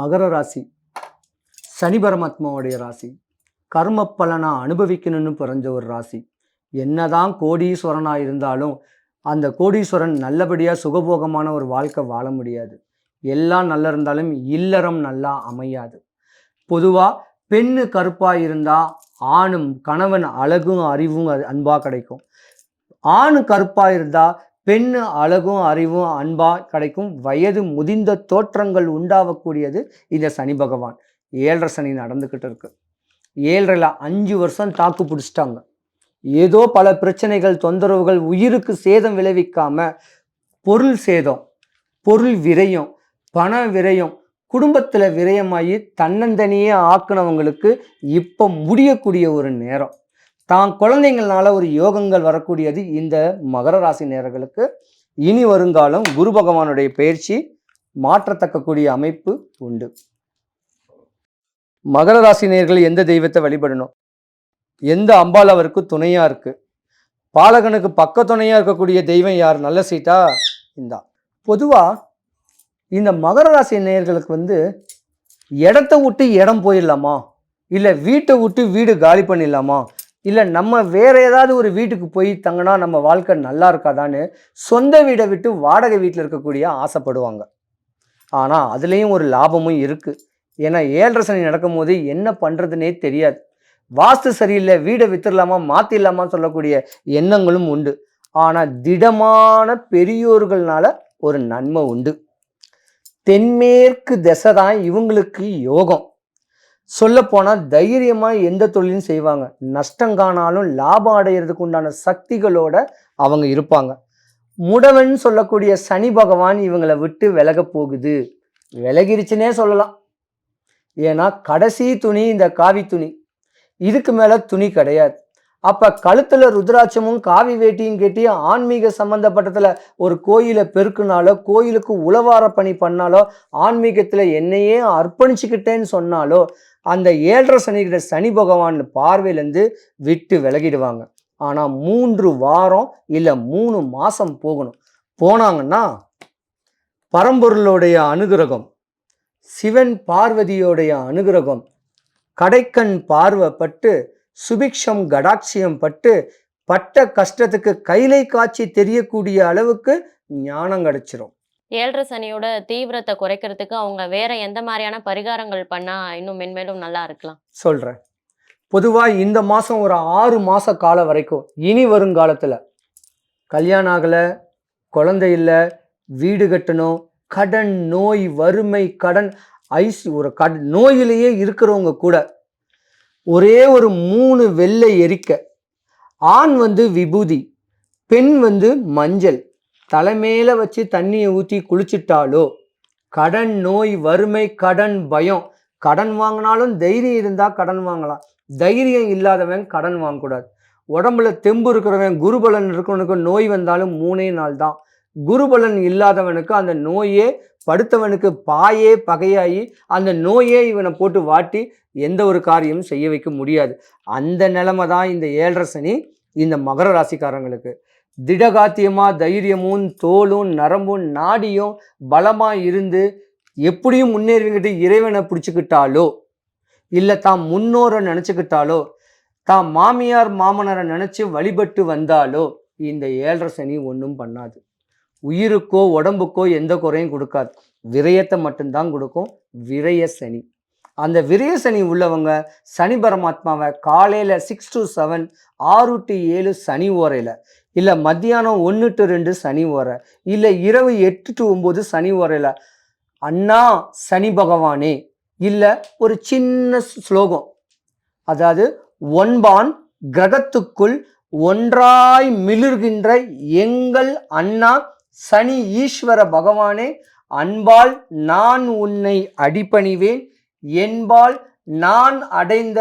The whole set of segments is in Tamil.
மகர ராசி. சனி பரமாத்மாவுடைய ராசி. கர்ம பலனா அனுபவிக்கணும்னு பிறஞ்ச ஒரு ராசி. என்னதான் கோடீஸ்வரனாக இருந்தாலும் அந்த கோடீஸ்வரன் நல்லபடியாக சுகபோகமான ஒரு வாழ்க்கை வாழ முடியாது. எல்லாம் நல்லா இருந்தாலும் இல்லறம் நல்லா அமையாது. பொதுவாக பெண்ணு கருப்பாக இருந்தால் ஆணும் கணவன் அழகும் அறிவும் அது அன்பாக கிடைக்கும். ஆணு கருப்பாக இருந்தால் பெண் அழகும் அறிவும் அன்பாக கிடைக்கும். வயது முதிர்ந்த தோற்றங்கள் உண்டாகக்கூடியது இந்த சனி பகவான். ஏழரை சனி நடந்துக்கிட்டு இருக்கு. ஏழரைல அஞ்சு வருஷம் தாக்கு பிடிச்சிட்டாங்க. ஏதோ பல பிரச்சனைகள் தொந்தரவுகள் உயிருக்கு சேதம் விளைவிக்காம பொருள் சேதம் பொருள் விரயம் பண விரயம் குடும்பத்தில் விரயமாகி தன்னந்தனியே ஆக்குனவங்களுக்கு இப்போ முடியக்கூடிய ஒரு நேரம். தான் குழந்தைங்கள்னால ஒரு யோகங்கள் வரக்கூடியது இந்த மகர ராசி நேரங்களுக்கு இனி வருங்காலம் குரு பகவானுடைய பயிற்சி மாற்றத்தக்கக்கூடிய அமைப்பு உண்டு. மகர ராசி நேயர்கள் எந்த தெய்வத்தை வழிபடணும்? எந்த அம்பாள் அவருக்கு துணையா இருக்கு? பாலகனுக்கு பக்க துணையா இருக்கக்கூடிய தெய்வம் யார்? நல்ல சீட்டா? இந்தா. பொதுவா இந்த மகர ராசி நேயர்களுக்கு வந்து இடத்த விட்டு இடம் போயிடலாமா? இல்லை வீட்டை விட்டு வீடு காலி பண்ணிடலாமா? இல்லை நம்ம வேற ஏதாவது ஒரு வீட்டுக்கு போய் தங்கினா நம்ம வாழ்க்கை நல்லா இருக்காதான்னு சொந்த வீடை விட்டு வாடகை வீட்டில் இருக்கக்கூடிய ஆசைப்படுவாங்க. ஆனால் அதுலேயும் ஒரு லாபமும் இருக்குது ஏன்னா ஏழரை சனி நடக்கும்போது என்ன பண்ணுறதுனே தெரியாது. வாஸ்து சரியில்லை வீடை வித்துடலாமா மாற்றிடலாமான்னு சொல்லக்கூடிய எண்ணங்களும் உண்டு. ஆனால் திடமான பெரியோர்கள்னால ஒரு நன்மை உண்டு. தென்மேற்கு திசை தான் இவங்களுக்கு யோகம். சொல்லப்போனால் தைரியமாக எந்த தொழிலும் செய்வாங்க. நஷ்டம் காணாலும் லாபம் அடையிறதுக்கு உண்டான சக்திகளோட அவங்க இருப்பாங்க. முடவன் சொல்லக்கூடிய சனி பகவான் இவங்களை விட்டு விலக போகுது. விலகிருச்சுனே சொல்லலாம். ஏன்னா கடைசி துணி இந்த காவி துணி இதுக்கு மேலே துணி கிடையாது. அப்போ கழுத்தில் ருத்ராட்சமும் காவி வேட்டியும் கட்டி ஆன்மீக சம்மந்தப்பட்டதில் ஒரு கோயிலை பெருக்குனாலோ கோயிலுக்கு உளவார பணி பண்ணாலோ ஆன்மீகத்தில் என்னையே அர்ப்பணிச்சுக்கிட்டேன்னு சொன்னாலோ அந்த ஏழரை சனிகிற சனி பகவான் பார்வையிலேருந்து விட்டு விலகிடுவாங்க. ஆனால் மூன்று வாரம் இல்லை மூணு மாதம் போகணும். போனாங்கன்னா பரம்பொருளுடைய அனுகிரகம் சிவன் பார்வதியோடைய அனுகிரகம் கடைக்கண் பார்வைப்பட்டு சுபிக்ஷம் கடாட்சியம் பட்டு பட்ட கஷ்டத்துக்கு கைலை காட்சி தெரியக்கூடிய அளவுக்கு ஞானம் கிடைச்சிரும். ஏழரை சனியோட தீவிரத்தை குறைக்கிறதுக்கு அவங்க வேற எந்த மாதிரியான பரிகாரங்கள் பண்ணா இன்னும் மென்மேலும் நல்லா இருக்கலாம்? சொல்கிறேன் பொதுவாக இந்த மாதம் ஒரு ஆறு மாத காலம் வரைக்கும் இனி வருங்காலத்தில் கல்யாணம் ஆகலை குழந்தை இல்லை வீடு கட்டணும் கடன் நோய் வறுமை கடன் ஐஸ் ஒரு கட நோயிலேயே இருக்கிறவங்க கூட ஒரே ஒரு மூணு வெள்ளை எரிக்க. ஆண் வந்து விபூதி பெண் வந்து மஞ்சள். தலைமையில வச்சு தண்ணியை ஊற்றி குளிச்சிட்டாலோ கடன் நோய் வறுமை கடன் பயம். கடன் வாங்கினாலும் தைரியம் இருந்தால் கடன் வாங்கலாம். தைரியம் இல்லாதவன் கடன் வாங்கக்கூடாது. உடம்புல தெம்பு இருக்கிறவன் குருபலன் இருக்கிறவனுக்கு நோய் வந்தாலும் மூணே நாள் தான். குருபலன் இல்லாதவனுக்கு அந்த நோயே படுத்தவனுக்கு பாயே பகையாகி அந்த நோயே இவனை போட்டு வாட்டி எந்த ஒரு காரியமும் செய்ய வைக்க முடியாது. அந்த நிலைமை தான் இந்த ஏழரை சனி இந்த மகர ராசிக்காரங்களுக்கு. திடகாத்தியமாக தைரியமும் தோலும் நரம்பும் நாடியும் பலமாக இருந்து எப்படியும் முன்னேறிக்கிட்டு இறைவனை பிடிச்சிக்கிட்டாலோ இல்லை தான் முன்னோரை நினச்சிக்கிட்டாலோ தான் மாமியார் மாமனரை நினச்சி வழிபட்டு வந்தாலோ இந்த ஏழரை சனி ஒன்றும் பண்ணாது. உயிருக்கோ உடம்புக்கோ எந்த குறையும் கொடுக்காது. விரயத்தை மட்டும்தான் கொடுக்கும். விரய சனி. அந்த விரய சனி உள்ளவங்க சனி பரமாத்மாவை காலையில் சிக்ஸ் டு செவன் ஆறு டு ஏழு சனி ஓரையில். இல்லை மத்தியானம் ஒன்று டு ரெண்டு சனி ஓரை. இல்லை இரவு எட்டு டு ஒம்பது சனி ஓரையில். அண்ணா சனி பகவானே. இல்லை ஒரு சின்ன ஸ்லோகம். அதாவது ஒன்பான் கிரகத்துக்குள் ஒன்றாய் மிளிர்கின்ற எங்கள் அண்ணா சனி ஈஸ்வர பகவானே அன்பால் நான் உன்னை அடிபணிவேன். என்பால் நான் அடைந்த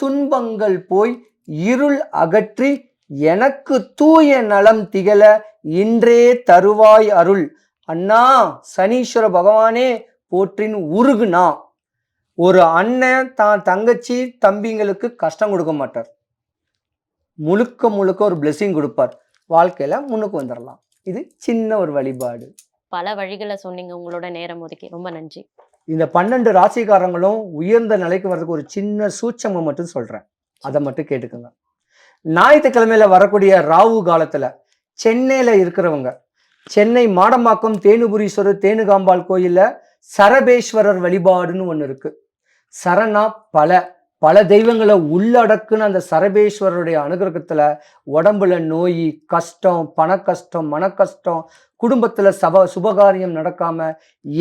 துன்பங்கள் போய் இருள் அகற்றி எனக்கு தூய நலம் திகழ இன்றே தருவாய் அருள். அண்ணா சனீஸ்வர பகவானே போற்றின் உருகுனா ஒரு அண்ணன் தான் தங்கச்சி தம்பிங்களுக்கு கஷ்டம் கொடுக்க மாட்டார். முழுக்க முழுக்க ஒரு பிளெஸ்ஸிங் கொடுப்பார். வாழ்க்கையில் முன்னுக்கு வந்துடலாம் இது சின்ன ஒரு வழிபாடு. பல வழிகளை சொன்னீங்க. உங்களோட நேரம் ஒதுக்கி ரொம்ப நன்றி. இந்த பன்னெண்டு ராசிக்காரங்களும் உயர்ந்த நிலைக்கு வர்றதுக்கு ஒரு சின்ன சூட்சமம் மட்டும் சொல்றேன். அதை மட்டும் கேட்டுக்கோங்க. ஞாயிற்றுக்கிழமையில வரக்கூடிய ராகு காலத்துல சென்னையில இருக்கிறவங்க சென்னை மாடம்பாக்கம் தேனுபுரீஸ்வரர் தேனுகாம்பாள் கோயில்ல சரபேஸ்வரர் வழிபாடுன்னு ஒன்று இருக்கு. சரணா பல. பல தெய்வங்களை உள்ளடக்குன்னு அந்த சரபேஸ்வரருடைய அனுகிரகத்துல உடம்புல நோய் கஷ்டம் பண கஷ்டம் மன கஷ்டம் குடும்பத்துல சப சுபகாரியம் நடக்காம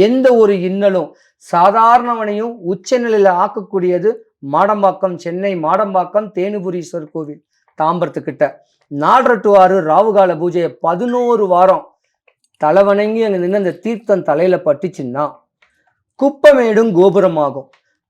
எந்த ஒரு இன்னலும் சாதாரணவனையும் உச்சநிலையில ஆக்கக்கூடியது மாடம்பாக்கம் சென்னை மாடம்பாக்கம் தேனுபுரீஸ்வரர் கோவில் தாம்பரத்துக்கிட்ட. நாலரை ஆறு ராவுகால பூஜையை பதினோரு வாரம் தலைவணங்கி அங்கே நின்று அந்த தீர்த்தம் தலையில பட்டுச்சுன்னா குப்பமேடும் கோபுரமாகும்.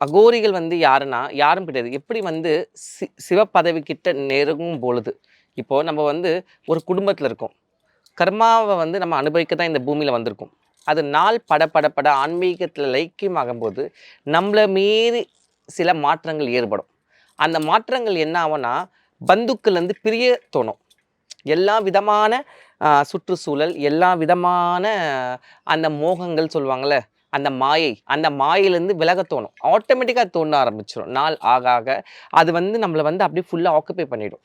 அகோரிகள் வந்து யாருன்னா யாரும் கிடையாது. எப்படி வந்து சி சிவ பதவி கிட்ட நெருங்கும் பொழுது இப்போது நம்ம வந்து ஒரு குடும்பத்தில் இருக்கோம். கர்மாவை வந்து நம்ம அனுபவிக்க தான் இந்த பூமியில் வந்திருக்கோம். அது நாள் பட பட பட ஆன்மீகத்தில் லைக்கியமாகும்போது நம்மளை மீறி சில மாற்றங்கள் ஏற்படும். அந்த மாற்றங்கள் என்ன ஆகும்னா பந்துக்கள்லேருந்து பிரிய தோணும். எல்லா விதமான சுற்றுச்சூழல் எல்லா விதமான அந்த மோகங்கள் சொல்லுவாங்கள்ல அந்த மாயை அந்த மாயிலேருந்து விலக தோணும். ஆட்டோமேட்டிக்காக தோண ஆரம்பிச்சிடும் நாள் ஆக ஆக அது வந்து நம்மளை வந்து அப்படியே ஃபுல்லாக ஆக்குப்பை பண்ணிடும்.